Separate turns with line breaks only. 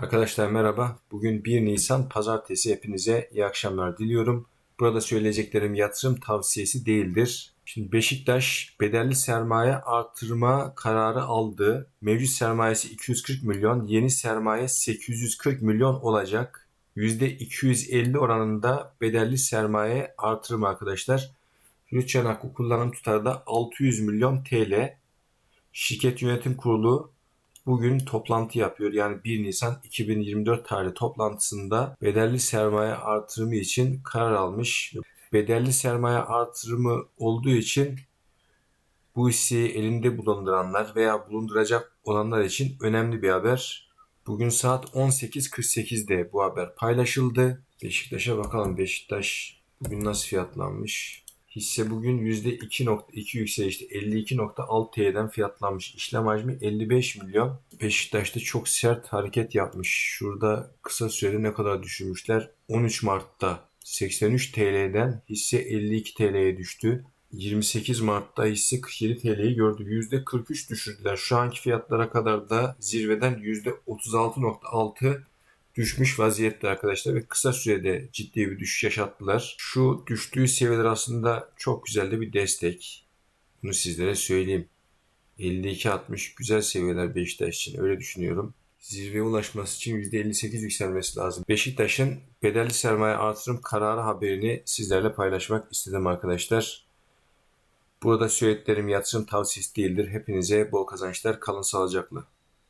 Arkadaşlar merhaba. Bugün 1 Nisan Pazartesi. Hepinize iyi akşamlar diliyorum. Burada söyleyeceklerim yatırım tavsiyesi değildir. Şimdi Beşiktaş bedelli sermaye artırma kararı aldı. Mevcut sermayesi 240 milyon, yeni sermaye 840 milyon olacak. %250 oranında bedelli sermaye artırma arkadaşlar. Lütfen hakkı kullanım tutarı da 600 milyon TL. Şirket yönetim kurulu bugün toplantı yapıyor. Yani 1 Nisan 2024 tarihli toplantısında bedelli sermaye artırımı için karar almış. Bedelli sermaye artırımı olduğu için bu hisseyi elinde bulunduranlar veya bulunduracak olanlar için önemli bir haber. Bugün saat 18.48'de bu haber paylaşıldı. Beşiktaş'a bakalım Beşiktaş bugün nasıl fiyatlanmış. Hisse bugün %2.2 yükselişte 52.6 TL'den fiyatlanmış. İşlem hacmi 55 milyon. Beşiktaş'ta çok sert hareket yapmış. Şurada kısa sürede ne kadar düşürmüşler? 13 Mart'ta 83 TL'den hisse 52 TL'ye düştü. 28 Mart'ta hisse 47 TL'yi gördü. %43 düşürdüler. Şu anki fiyatlara kadar da zirveden %36.6 düşmüş vaziyette arkadaşlar ve kısa sürede ciddi bir düşüş yaşattılar. Şu düştüğü seviyeler aslında çok güzel de bir destek. Bunu sizlere söyleyeyim. 52-60 güzel seviyeler Beşiktaş için öyle düşünüyorum. Zirveye ulaşması için %58 yükselmesi lazım. Beşiktaş'ın bedelli sermaye artırım kararı haberini sizlerle paylaşmak istedim arkadaşlar. Burada söylediklerim yatırım tavsiyesi değildir. Hepinize bol kazançlar. Kalın sağlıcakla.